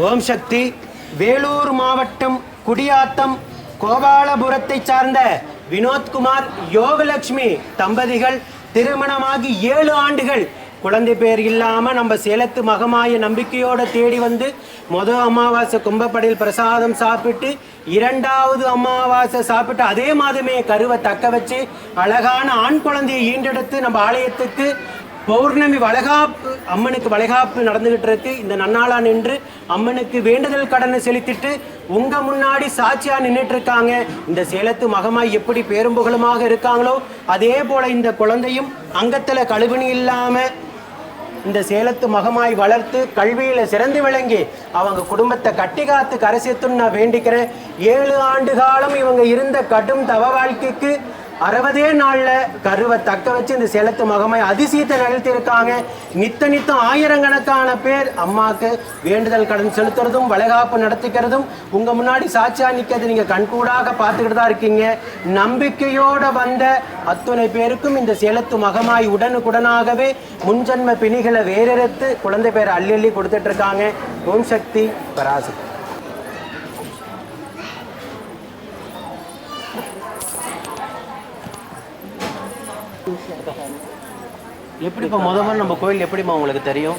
ஓம் சக்தி வேலூர் மாவட்டம் குடியாத்தம் கோபாலபுரத்தை சார்ந்த வினோத்குமார் யோகலட்சுமி தம்பதிகள் திருமணமாகி ஏழு ஆண்டுகள். குழந்தை பேர் இல்லாமல் நம்ம சேலத்து மகமாய நம்பிக்கையோடு தேடி வந்து முத அமாவாசை கும்பப்படையில் பிரசாதம் சாப்பிட்டு இரண்டாவது அமாவாசை சாப்பிட்டு அதே மாதமே கருவை தக்க வச்சு அழகான ஆண் குழந்தையை ஈண்டெடுத்து நம்ம ஆலயத்துக்கு பௌர்ணமி வளைகாப்பு அம்மனுக்கு வளைகாப்பு நடந்துகிட்டு இருக்கு. இந்த நன்னாளா நின்று அம்மனுக்கு வேண்டுதல் கடனை செலுத்திட்டு உங்க முன்னாடி சாட்சியா நின்றுட்டு இருக்காங்க. இந்த சேலத்து மகமாய் எப்படி பேரும்புகளுமாக இருக்காங்களோ அதே போல இந்த குழந்தையும் அங்கத்துல கழுவினி இல்லாம இந்த சேலத்து மகமாய் வளர்த்து கல்வியில சிறந்து விளங்கி அவங்க குடும்பத்தை கட்டி காத்து கரை சேர்த்துன்னு நான் வேண்டிக்கிறேன். ஏழு ஆண்டு காலம் இவங்க இருந்த கடும் தவ வாழ்க்கைக்கு அறுபதே நாள்ல கருவை தக்க வச்சு இந்த சேலத்து மகமாய் அதிசயத்தை நிகழ்த்தியிருக்காங்க. நித்த நித்தம் ஆயிரக்கணக்கான பேர் அம்மாவுக்கு வேண்டுதல் கடன் செலுத்துறதும் வளைகாப்பு நடத்திக்கிறதும் உங்க முன்னாடி சாட்சியா நிக்கிறது நீங்க கண்கூடாக பார்த்துக்கிட்டு தான் இருக்கீங்க. நம்பிக்கையோட வந்த அத்துணை பேருக்கும் இந்த சேலத்து மகமாய் உடனுக்குடனாகவே முன்ஜன்ம பிணிகளை வேறெடுத்து குழந்தை பேரை அள்ளி அள்ளி கொடுத்துட்டு இருக்காங்க ஓம் சக்தி பராசக்தி. எப்படிப்பா முத முதல்ல நம்ம கோயில் எப்படிம்மா உங்களுக்கு தெரியும்?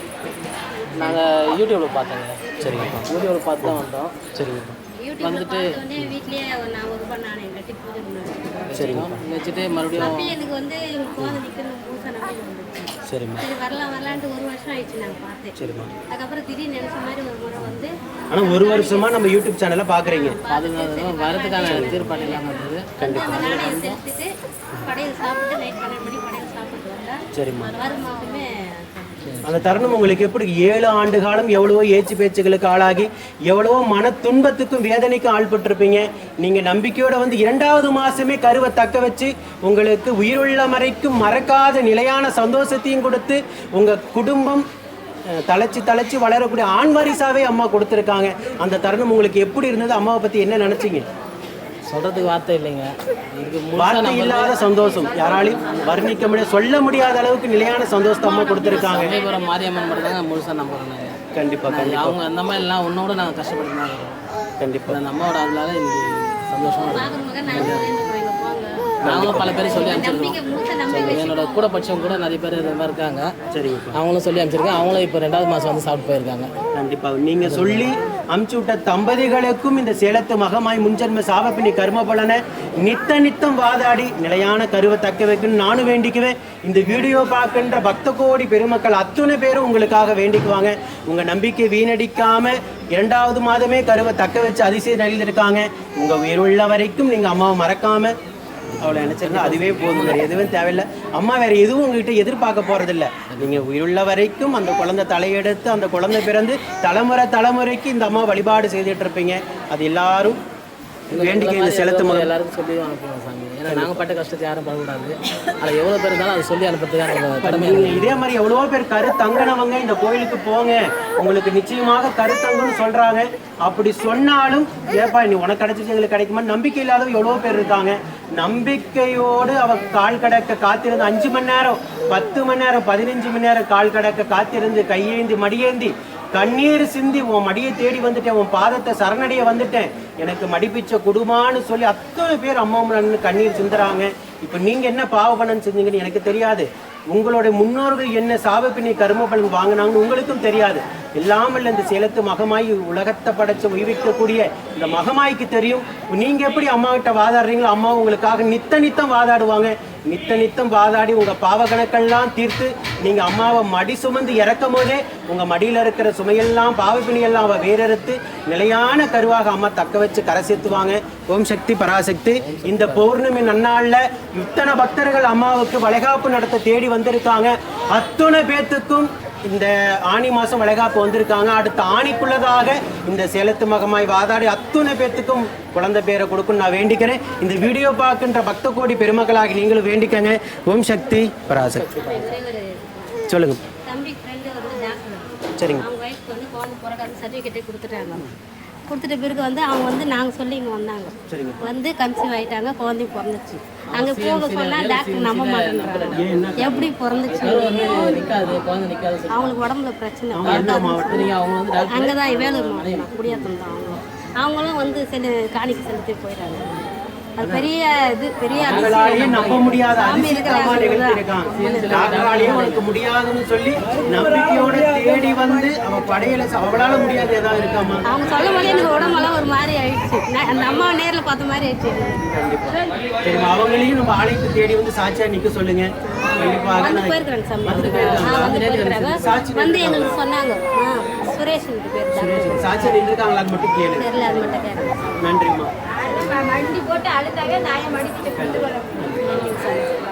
நாங்கள் யூடியூப்பில் பார்த்தோங்க. சரிங்கப்பா யூடியூப்பில் பார்த்து தான் வந்தோம். சரிங்கப்பா யூடியூப்ல பார்த்தோன்னே வீட்லயே நான் ஒரு கட்டி பூஜை சரிங்கப்பா வச்சுட்டு மறுபடியும் எனக்கு வந்து நிற்கணும் சரிம்மா. சரி வரலாம் வரலான்ட்டு ஒரு வருஷம் ஆயிடுச்சு நான் பார்த்தேன் சரிம்மா. அதுக்கப்புறம் திடீர்னு நினைச்ச மாதிரி ஒரு முறை வந்து ஆனா ஒரு வருஷமா நம்ம யூடியூப் சேனலை பாக்குறீங்க. வரதுக்கான இருந்தது வந்தேன் சரிம்மா. அந்த தருணம் உங்களுக்கு எப்படி ஏழு ஆண்டு காலம் எவ்வளவோ ஏச்சு பேச்சுகளுக்கு ஆளாகி எவ்வளவோ மன துன்பத்துக்கும் வேதனைக்கும் ஆள்பட்டிருப்பீங்க. நீங்க நம்பிக்கையோட வந்து இரண்டாவது மாசமே கருவை தக்க வச்சு உங்களுக்கு உயிருள்ள வரைக்கும் மறக்காத நிலையான சந்தோஷத்தையும் கொடுத்து உங்க குடும்பம் அஹ், தழைச்சு தழைச்சு வளரக்கூடிய ஆண் வாரிசாவே அம்மா கொடுத்துருக்காங்க. அந்த தருணம் உங்களுக்கு எப்படி இருந்தது? அம்மாவை பத்தி என்ன நினைச்சீங்க? சொல்கிறதுக்கு வார்த்தை இல்லைங்க. வார்த்தை இல்லாத சந்தோஷம். யாராலையும் வர்ணிக்க முடியாது. சொல்ல முடியாத அளவுக்கு நிலையான சந்தோஷத்தை அம்மா கொடுத்துருக்காங்க. சமயபுரம் மாரியம்மன் மட்டும் தாங்க முழுசாக நம்புறோம் நாங்கள் கண்டிப்பா கண்டிப்பா. அவங்க அந்த மாதிரி எல்லாம் உன்னோட நாங்கள் கஷ்டப்பட்டு தான் இருக்கோம். கண்டிப்பா. அந்த அம்மாவோட அதனால இன்னைக்கு சந்தோஷமா இருக்கு மகன் மகன் நாங்கள் வேண்டுகிறோம் போங்க நாங்களும் பல பேர் சொல்லி அனுப்பிச்சிருக்கோம். என்னோட கூட படிச்சவங்க கூட நிறைய பேர் இந்த மாதிரி இருக்காங்க. சரிங்கப்பா அவங்களும் சொல்லி அனுப்பிச்சிருக்கேன் அவங்களும் இப்போ ரெண்டாவது மாதம் வந்து சாப்பிட்டு போயிருக்காங்க. கண்டிப்பா. நீங்க சொல்லி அமுச்சு விட்ட தம்பதிகளுக்கும் இந்த சேலத்து மகமாய் முன்ஜன்ம சாபப்பினி கர்ம பலனை நித்த நித்தம் வாதாடி நிலையான கருவை தக்க வைக்கணும் நானும் வேண்டிக்குவேன். இந்த வீடியோ பார்க்கின்ற பக்த கோடி பெருமக்கள் அத்துணை பேரும் உங்களுக்காக வேண்டிக்குவாங்க. உங்க நம்பிக்கை வீணடிக்காம இரண்டாவது மாதமே கருவை தக்க வச்சு அதிசயம் நலிந்திருக்காங்க. உங்க உயிருள்ள வரைக்கும் நீங்க அம்மாவை மறக்காம அவளை நினைச்சிருந்தா அதுவே போதும் வேறு எதுவும் தேவையில்லை. அம்மா வேறு எதுவும் உங்ககிட்ட எதிர்பார்க்க போகிறதில்ல நீங்கள் உயிருள்ள வரைக்கும் அந்த குழந்தை தலையெடுத்து அந்த குழந்தை பிறந்து தலைமுறை தலைமுறைக்கு இந்த அம்மா வழிபாடு செய்துட்டு இருப்பீங்க. அது எல்லாரும் வேண்டிக்க இந்த செலுத்து முதல் எல்லாருக்கும் சொல்லி அனுப்புவோம் சாமி. ஏன்னா நாங்கள் பட்ட கஷ்டத்தை யாரும் படக்கூடாது. ஆனால் எவ்வளோ பேர் இருந்தாலும் அதை சொல்லி அனுப்புறதுக்காக கடமை. இதே மாதிரி எவ்வளவோ பேர் கருத்தங்கினவங்க இந்த கோயிலுக்கு போங்க. உங்களுக்கு நிச்சயமாக கருத்தங்குன்னு சொல்றாங்க. அப்படி சொன்னாலும் ஏப்பா நீ உனக்கு கிடைச்சிச்சு எங்களுக்கு கிடைக்குமா நம்பிக்கை இல்லாதவங்க எவ்வளவோ பேர் இருக்காங்க. நம்பிக்கையோடு அவ கால் கடக்க காத்திருந்து அஞ்சு மணி நேரம் பத்து மணி நேரம் பதினஞ்சு மணி நேரம் கால் கடக்க காத்திருந்து கையேந்தி மடியேந்தி கண்ணீர் சிந்தி உன் மடியை தேடி வந்துட்டேன் உன் பாதத்தை சரணடைய வந்துட்டேன். எனக்கு மடிப்பிச்ச குடுமான்னு சொல்லி அத்தனை பேர் அம்மா கண்ணீர் சிந்துறாங்க. இப்போ நீங்கள் என்ன பாவபலன் செஞ்சீங்கன்னு எனக்கு தெரியாது. உங்களுடைய முன்னோர்கள் என்ன சாபப்பினை கரும பலன் வாங்கினாங்கன்னு உங்களுக்கும் தெரியாது. இல்லாமல் இந்த சேலத்து மகமாய் உலகத்தை படைச்சு உய்விக்கக்கூடிய இந்த மகமாய்க்கு தெரியும். நீங்கள் எப்படி அம்மா கிட்ட வாதாடுறீங்களோ அம்மா உங்களுக்காக நித்த நித்தம் வாதாடுவாங்க. நித்த நித்தம் வாதாடி உங்கள் பாவ கணக்கெல்லாம் தீர்த்து நீங்கள் அம்மாவை மடி சுமந்து இறக்கும் போதே உங்கள் மடியில் இருக்கிற சுமையெல்லாம் பாவப்பிணியெல்லாம் அவள் வேறறுத்து நிலையான கருவாக அம்மா தக்க வச்சு கரை சேர்த்துவாங்க. ஓம் சக்தி பராசக்தி. இந்த பௌர்ணமி நன்னாளில் இத்தனை பக்தர்கள் அம்மாவுக்கு வளைகாப்பு நடத்த தேடி வந்திருக்காங்க. அத்துணை பேத்துக்கும் இந்த ஆனி மாதம் வளைகாப்பு வந்திருக்காங்க. அடுத்த ஆணிக்குள்ளதாக இந்த சேலத்து மகமாய் வாதாடி அத்துணை பேத்துக்கும் குழந்தை பேரை கொடுக்கும் நான் வேண்டிக்கிறேன். இந்த வீடியோ பார்க்கின்ற பக்த கோடி பெருமக்களாகி நீங்களும் வேண்டிக்கங்க. ஓம் சக்தி பராசக்தி. சொல்லுங்க. தம்பி ஃப்ரெண்டு வந்து டாக்டர் சரிங்க. அவங்க ஒய்ஃப்க்கு வந்து குழந்தை பிறக்காது சர்டிஃபிகேட்டே கொடுத்துட்டாங்க. கொடுத்துட்ட பிறகு வந்து அவங்க வந்து நாங்கள் சொல்லி இங்கே வந்தாங்க. சரிங்க. வந்து கன்சீவ் ஆயிட்டாங்க குழந்தை பிறந்துச்சு. அங்கே போக சொன்னால் டாக்டர் நம்ப மாட்டேன்றாங்க. எப்படி பிறந்துச்சு? அவங்களுக்கு உடம்புல பிரச்சனை. அவங்க அவங்க அங்கே தான் வேலூர் மாவட்டம் குடியாத்தம் தான் அவங்களும் அவங்களும் வந்து செல்லு காணிக்கு செலுத்தி போயிட்டாங்க. அது பெரிய இது பெரிய அவங்களாலேயே. நம்ப முடியாத அதிசயமா. நிகழ்த்திருக்கான் டாக்டராலேயே உனக்கு முடியாதுன்னு சொல்லி நம்பிக்கையோட தேடி வந்து அவ படையில அவளால முடியாது ஏதாவது இருக்காமா? அவங்க சொல்லும் போது எனக்கு உடம்பெல்லாம் ஒரு மாதிரி ஆயிடுச்சு. அந்த அம்மா நேரில் பார்த்த மாதிரி ஆயிடுச்சு அவங்களையும் நம்ம அழைத்து தேடி வந்து சாட்சியா நிக்க சொல்லுங்க. வந்து போயிருக்கிறாங்க சாட்சி வந்து எங்களுக்கு சொன்னாங்க. சுரேஷ் பேர் சாட்சியா கேளு. தெரியல அது மட்டும் நன்றிம்மா. வண்டி போட்டு அழுதாக நாயை மடிக்கிட்டு கொண்டு வரோம்